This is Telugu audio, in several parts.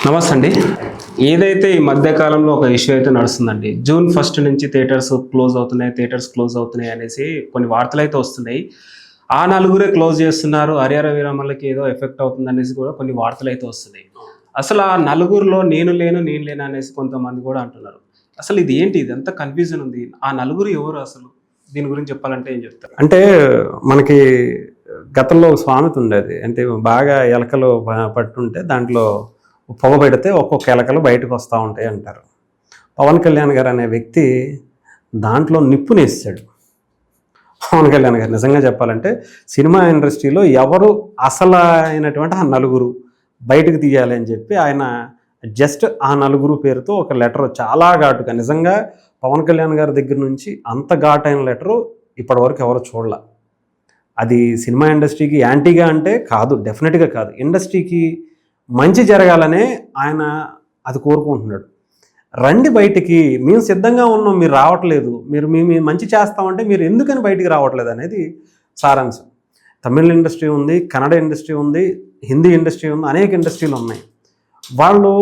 నమస్తే అండి ఏదైతే ఈ మధ్య కాలంలో ఒక ఇష్యూ అయితే నడుస్తుందండి జూన్ ఫస్ట్ నుంచి థియేటర్స్ క్లోజ్ అవుతున్నాయి థియేటర్స్ క్లోజ్ అవుతున్నాయి అనేసి కొన్ని వార్తలు అయితే వస్తున్నాయి. ఆ నలుగురే క్లోజ్ చేస్తున్నారు హరిహర విరామాలకి ఏదో ఎఫెక్ట్ అవుతుంది అనేసి కూడా కొన్ని వార్తలు అయితే వస్తున్నాయి. అసలు ఆ నలుగురిలో నేను లేను నేను లేను అనేసి కొంతమంది కూడా అంటున్నారు. అసలు ఇది ఏంటి? ఇది ఎంత కన్ఫ్యూజన్ ఉంది? ఆ నలుగురు ఎవరు అసలు? దీని గురించి చెప్పాలంటే ఏం చెప్తారు? అంటే మనకి గతంలో ఒక సామెత ఉండేది. అంటే బాగా ఎలకలు పట్టుంటే దాంట్లో పొగ పెడితే ఒక్కొక్క ఎలకలు బయటకు వస్తూ ఉంటాయి అంటారు. పవన్ కళ్యాణ్ గారు అనే వ్యక్తి దాంట్లో నిప్పునేసాడు పవన్ కళ్యాణ్ గారు నిజంగా చెప్పాలంటే సినిమా ఇండస్ట్రీలో ఎవరు అసలు అయినటువంటి ఆ నలుగురు బయటకు తీయాలి అని చెప్పి ఆయన జస్ట్ ఆ నలుగురు పేరుతో ఒక లెటర్ చాలా ఘాటుగా నిజంగా పవన్ కళ్యాణ్ గారి దగ్గర నుంచి అంత ఘాటైన లెటరు ఇప్పటివరకు ఎవరు చూడాల. అది సినిమా ఇండస్ట్రీకి యాంటీగా అంటే కాదు డెఫినెట్గా కాదు. ఇండస్ట్రీకి మంచి జరగాలనే ఆయన అది కోరుకుంటున్నాడు. రండి బయటికి మేము సిద్ధంగా ఉన్నాం మీరు రావట్లేదు మీరు మేము మంచి చేస్తామంటే మీరు ఎందుకని బయటికి రావట్లేదు అనేది సారాంశం. తమిళ ఇండస్ట్రీ ఉంది కన్నడ ఇండస్ట్రీ ఉంది హిందీ ఇండస్ట్రీ ఉంది అనేక ఇండస్ట్రీలు ఉన్నాయి. వాళ్ళు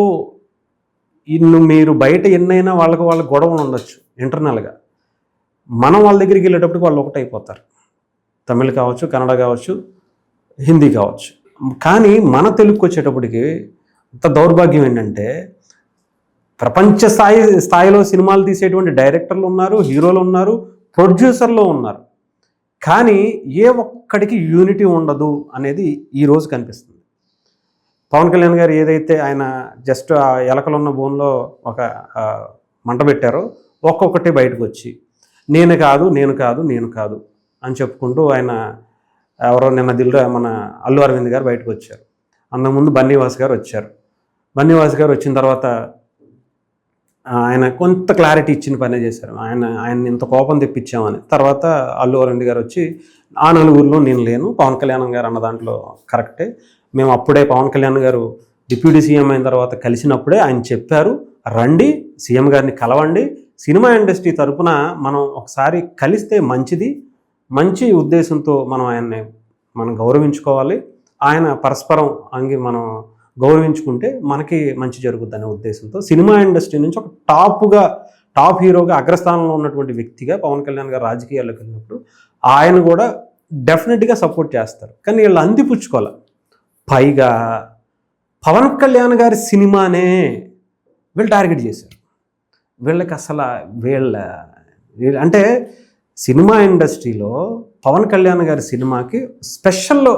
ఇన్ను మీరు బయట ఎన్నైనా వాళ్ళకి వాళ్ళ గొడవలు ఉండొచ్చు ఇంటర్నల్గా. మనం వాళ్ళ దగ్గరికి వెళ్ళేటప్పటికి వాళ్ళు ఒకటైపోతారు. తమిళ్ కావచ్చు కన్నడ కావచ్చు హిందీ కావచ్చు. కానీ మన తెలుగుకి వచ్చేటప్పటికి అంత దౌర్భాగ్యం ఏంటంటే ప్రపంచ స్థాయి స్థాయిలో సినిమాలు తీసేటువంటి డైరెక్టర్లు ఉన్నారు హీరోలు ఉన్నారు ప్రొడ్యూసర్లు ఉన్నారు. కానీ ఏ ఒక్కడికి యూనిటీ ఉండదు అనేది ఈ రోజు కనిపిస్తుంది. పవన్ కళ్యాణ్ గారు ఏదైతే ఆయన జస్ట్ ఆ ఎలకలున్న బోన్లో ఒక మంట పెట్టారో ఒక్కొక్కటి బయటకు వచ్చి నేను కాదు నేను కాదు నేను కాదు అని చెప్పుకుంటూ ఆయన ఎవరో నిన్న దిల్రా మన అల్లు అరవింద్ గారు బయటకు వచ్చారు. అంతకుముందు బన్నీవాస్ గారు వచ్చారు. బన్నీవాస్ గారు వచ్చిన తర్వాత ఆయన కొంత క్లారిటీ ఇచ్చిన పనే చేశారు. ఆయన ఆయన ఇంత కోపం తెప్పించామని. తర్వాత అల్లు అరవింద్ గారు వచ్చి ఆ నలుగురిలో నేను లేను. పవన్ కళ్యాణ్ గారు అన్న దాంట్లో కరెక్టే. మేము అప్పుడే పవన్ కళ్యాణ్ గారు డిప్యూటీ సీఎం అయిన తర్వాత కలిసినప్పుడే ఆయన చెప్పారు రండి సీఎం గారిని కలవండి. సినిమా ఇండస్ట్రీ తరపున మనం ఒకసారి కలిస్తే మంచిది. మంచి ఉద్దేశంతో మనం ఆయన్ని మనం గౌరవించుకోవాలి. ఆయన పరస్పరం అంగి మనం గౌరవించుకుంటే మనకి మంచి జరుగుద్ది అనే ఉద్దేశంతో సినిమా ఇండస్ట్రీ నుంచి ఒక టాప్గా టాప్ హీరోగా అగ్రస్థానంలో ఉన్నటువంటి వ్యక్తిగా పవన్ కళ్యాణ్ గారు రాజకీయాల్లోకి వెళ్ళినప్పుడు ఆయన కూడా డెఫినెట్గా సపోర్ట్ చేస్తారు. కానీ వీళ్ళు అందిపుచ్చుకోవాలి. పైగా పవన్ కళ్యాణ్ గారి సినిమానే వీళ్ళు టార్గెట్ చేశారు. వీళ్ళకి అసలు వీళ్ళ వీళ్ళ- అంటే సినిమా ఇండస్ట్రీలో పవన్ కళ్యాణ్ గారి సినిమాకి స్పెషల్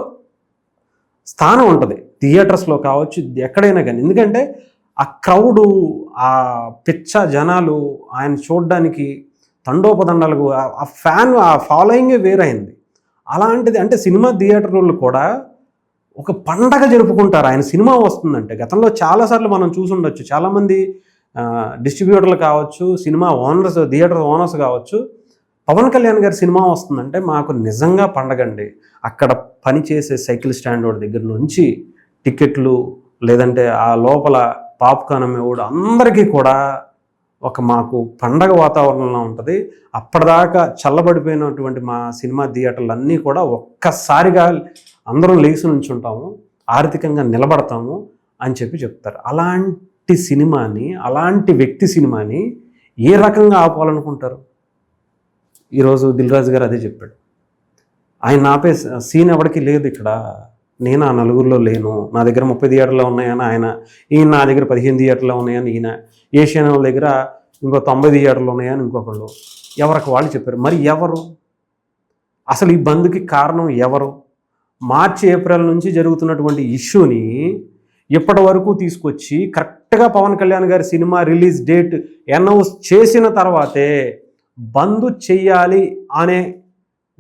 స్థానం ఉంటుంది. థియేటర్స్లో కావచ్చు ఎక్కడైనా కానీ. ఎందుకంటే ఆ క్రౌడు ఆ పిచ్చ జనాలు ఆయన చూడడానికి తండోపదండాలకు ఆ- ఫ్యాన్ ఆ ఫాలోయింగే వేరైంది అలాంటిది అంటే సినిమా థియేటర్లు కూడా ఒక పండగ జరుపుకుంటారు. ఆయన సినిమా వస్తుందంటే గతంలో చాలాసార్లు మనం చూసుండొచ్చు. చాలామంది డిస్ట్రిబ్యూటర్లు కావచ్చు సినిమా ఓనర్స్ థియేటర్ ఓనర్స్ కావచ్చు పవన్ కళ్యాణ్ గారి సినిమా వస్తుందంటే మాకు నిజంగా పండగండి. అక్కడ పనిచేసే సైకిల్ స్టాండ్ వాడి దగ్గర నుంచి టికెట్లు లేదంటే ఆ లోపల పాప్కార్న్ అమ్మేవాడు అందరికీ కూడా ఒక మాకు పండగ వాతావరణంలో ఉంటుంది. అప్పటిదాకా చల్లబడిపోయినటువంటి మా సినిమా థియేటర్లు అన్నీ కూడా ఒక్కసారిగా అందరం లేచి నుంచి ఉంటాము ఆర్థికంగా నిలబడతాము అని చెప్పి చెప్తారు. అలాంటి సినిమాని అలాంటి వ్యక్తి సినిమాని ఏ రకంగా ఆపాలనుకుంటారు? ఈరోజు దిల్ రాజు గారు అదే చెప్పాడు. ఆయన ఆపే సీన్ ఎవరికి లేదు ఇక్కడ. నేను ఆ నలుగురిలో లేను. నా దగ్గర ముప్పై థియేటర్లు ఉన్నాయని ఆయన ఈయన నా దగ్గర పదిహేను థియేటర్లు ఉన్నాయని ఈయన ఏషియన్ వాళ్ళ దగ్గర ఇంకో తొంభై థియేటర్లు ఉన్నాయని ఇంకొకళ్ళు. ఎవరికి వాళ్ళు చెప్పారు. మరి ఎవరు? అసలు ఈ బంద్కి కారణం ఎవరు? మార్చి ఏప్రిల్ నుంచి జరుగుతున్నటువంటి ఇష్యూని ఇప్పటి వరకు తీసుకొచ్చి కరెక్ట్గా పవన్ కళ్యాణ్ గారి సినిమా రిలీజ్ డేట్ అనౌన్స్ చేసిన తర్వాతే బంద్ చెయ్యాలి అనే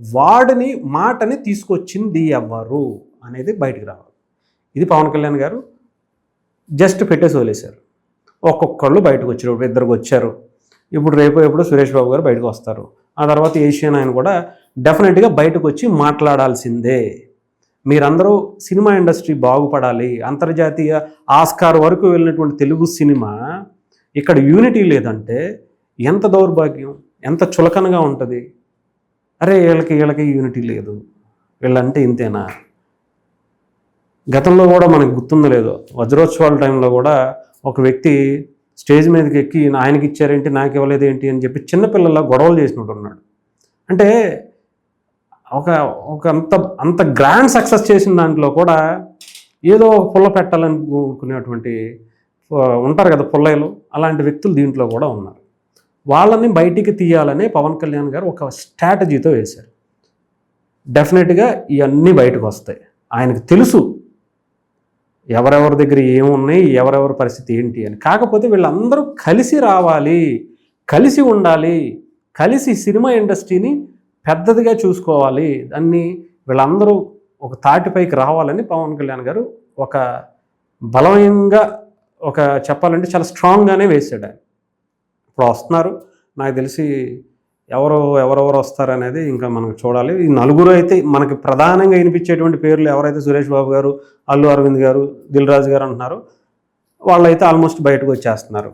వాడిని మాటని తీసుకొచ్చింది ఎవరు అనేది బయటకు రావాలి. ఇది పవన్ కళ్యాణ్ గారు జస్ట్ పెట్టేసి వదిలేశారు. ఒక్కొక్కళ్ళు బయటకు వచ్చారు ఇప్పుడు ఇద్దరికి వచ్చారు. ఇప్పుడు రేపు ఎప్పుడు సురేష్ బాబు గారు బయటకు వస్తారు. ఆ తర్వాత ఏషియన్ ఆయన కూడా డెఫినెట్గా బయటకు వచ్చి మాట్లాడాల్సిందే. మీరందరూ సినిమా ఇండస్ట్రీ బాగుపడాలి. అంతర్జాతీయ ఆస్కార్ వరకు వెళ్ళినటువంటి తెలుగు సినిమా ఇక్కడ యూనిటీ లేదంటే ఎంత దౌర్భాగ్యం? ఎంత చులకనగా ఉంటుంది. అరే వీళ్ళకి వీళ్ళకి యూనిటీ లేదు. వీళ్ళంటే ఇంతేనా? గతంలో కూడా మనకు గుర్తుందో లేదో వజ్రోత్సవాల టైంలో కూడా ఒక వ్యక్తి స్టేజ్ మీదకి ఎక్కి ఆయనకి ఇచ్చారేంటి నాకు ఇవ్వలేదు ఏంటి అని చెప్పి చిన్నపిల్లల గొడవలు చేసినట్టు ఉన్నాడు. అంటే ఒక ఒక అంత అంత గ్రాండ్ సక్సెస్ చేసిన దాంట్లో కూడా ఏదో ఒక పుల్ల పెట్టాలనుకునేటువంటి ఉంటారు కదా పుల్లయ్యలు అలాంటి వ్యక్తులు దీంట్లో కూడా ఉన్నారు. వాళ్ళని బయటికి తీయాలని పవన్ కళ్యాణ్ గారు ఒక స్ట్రాటజీతో వేశారు. డెఫినెట్గా ఇవన్నీ బయటకు వస్తాయి. ఆయనకు తెలుసు ఎవరెవరి దగ్గర ఏమున్నాయి ఎవరెవరి పరిస్థితి ఏంటి అని. కాకపోతే వీళ్ళందరూ కలిసి రావాలి కలిసి ఉండాలి కలిసి సినిమా ఇండస్ట్రీని పెద్దదిగా చూసుకోవాలి దాన్ని వీళ్ళందరూ ఒక తాటిపైకి రావాలని పవన్ కళ్యాణ్ గారు ఒక బలవంగా ఒక చెప్పాలంటే చాలా స్ట్రాంగ్గానే వేసాడు ఆయన. ఇప్పుడు వస్తున్నారు. నాకు తెలిసి ఎవరు ఎవరెవరు వస్తారు అనేది ఇంకా మనం చూడాలి. ఈ నలుగురు అయితే మనకి ప్రధానంగా వినిపించేటువంటి పేర్లు ఎవరైతే సురేష్ బాబు గారు అల్లు అరవింద్ గారు దిల్ రాజు గారు అంటున్నారు వాళ్ళైతే ఆల్మోస్ట్ బయటకు వచ్చేస్తున్నారు.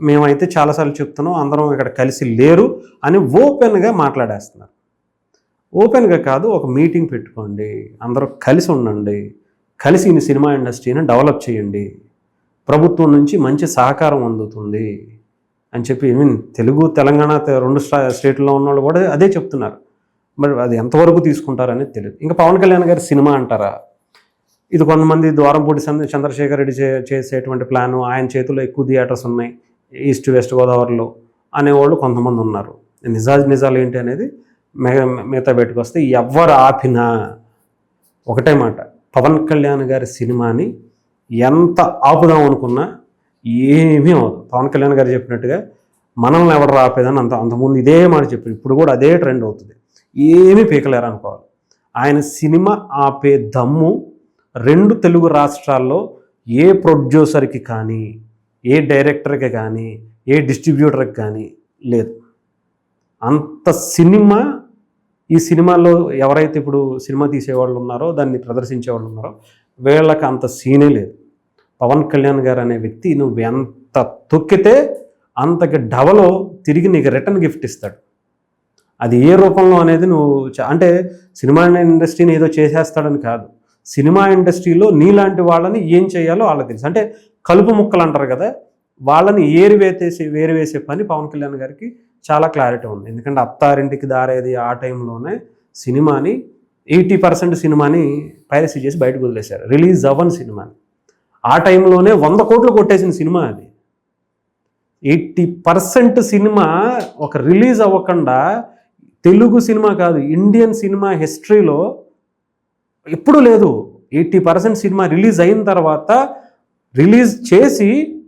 మేమైతే చాలాసార్లు చెప్తున్నాం అందరం ఇక్కడ కలిసి లేరు అని ఓపెన్గా మాట్లాడేస్తున్నారు. ఓపెన్గా కాదు ఒక మీటింగ్ పెట్టుకోండి అందరూ కలిసి ఉండండి కలిసి ఈ సినిమా ఇండస్ట్రీని డెవలప్ చేయండి. ప్రభుత్వం నుంచి మంచి సహకారం అందుతుంది. అని చెప్పి ఐ మీన్ తెలుగు తెలంగాణ రెండు స్టా స్టేట్లో ఉన్న వాళ్ళు కూడా అదే చెప్తున్నారు. మరి అది ఎంతవరకు తీసుకుంటారనేది తెలియదు ఇంకా పవన్ కళ్యాణ్ గారి సినిమా అంటారా? ఇది కొంతమంది ద్వారంపూడి చంద్రశేఖర్ రెడ్డి చే చేసేటువంటి ప్లాను ఆయన చేతిలో ఎక్కువ థియేటర్స్ ఉన్నాయి ఈస్ట్ వెస్ట్ గోదావరిలో అనేవాళ్ళు కొంతమంది ఉన్నారు. నిజాజ్ నిజాలు ఏంటి అనేది మిగ- మిగతా బయటకు వస్తే ఎవరు ఆపినా ఒకటే మాట. పవన్ కళ్యాణ్ గారి సినిమాని ఎంత ఆపుదాం అనుకున్నా ఏమీ అవ్వదు. పవన్ కళ్యాణ్ గారు చెప్పినట్టుగా మనల్ని ఎవరు రాపేదని అంత అంతకుముందు ఇదే మాట చెప్పారు. ఇప్పుడు కూడా అదే ట్రెండ్ అవుతుంది. ఏమీ పీకలేరు అనుకోవాలి ఆయన సినిమా ఆపే దమ్ము రెండు తెలుగు రాష్ట్రాల్లో ఏ ప్రొడ్యూసర్కి కానీ ఏ డైరెక్టర్కి కానీ ఏ డిస్ట్రిబ్యూటర్కి కానీ లేదు. అంత సినిమా ఈ సినిమాలో ఎవరైతే ఇప్పుడు సినిమా తీసేవాళ్ళు ఉన్నారో దాన్ని ప్రదర్శించే వాళ్ళు ఉన్నారో వీళ్ళకి అంత సీనే లేదు. పవన్ కళ్యాణ్ గారు అనే వ్యక్తి నువ్వు ఎంత తొక్కితే అంతకి డబలో తిరిగి నీకు రిటర్న్ గిఫ్ట్ ఇస్తాడు. అది ఏ రూపంలో అనేది నువ్వు అంటే సినిమా ఇండస్ట్రీని ఏదో చేసేస్తాడని కాదు. సినిమా ఇండస్ట్రీలో నీలాంటి వాళ్ళని ఏం చేయాలో వాళ్ళకి తెలుసు. అంటే కలుపు ముక్కలు అంటారు కదా వాళ్ళని ఏరివేసే వేసేసి వేరు వేసే పని పవన్ కళ్యాణ్ గారికి చాలా క్లారిటీ ఉంది. ఎందుకంటే అత్తారింటికి దారేది ఆ టైంలోనే సినిమాని ఎయిటీ పర్సెంట్ సినిమాని పైరసీ చేసి బయటకు వదిలేశారు. రిలీజ్ అవ్వని సినిమాని. ఆ టైంలోనే వంద కోట్లు కొట్టేసిన సినిమా అది. ఎయిటీ పర్సెంట్ సినిమా ఒక రిలీజ్ అవ్వకుండా తెలుగు సినిమా కాదు ఇండియన్ సినిమా హిస్టరీలో ఎప్పుడూ లేదు. ఎయిటీ పర్సెంట్ సినిమా రిలీజ్ అయిన తర్వాత రిలీజ్ చేసి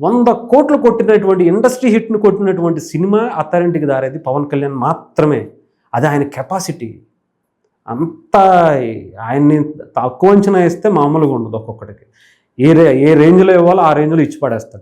వంద కోట్లు కొట్టినటువంటి ఇండస్ట్రీ హిట్ను కొట్టినటువంటి సినిమా అత్తారింటికి దారేది పవన్ కళ్యాణ్ మాత్రమే. అది ఆయన కెపాసిటీ. అంత ఆయన్ని తక్కువ అంచనా వేస్తే మామూలుగా ఉండదు ఒక్కొక్కడికి. ఏ రే ఏ రేంజ్లో ఇవ్వాలో ఆ రేంజ్లో ఇచ్చి పడేస్తాడు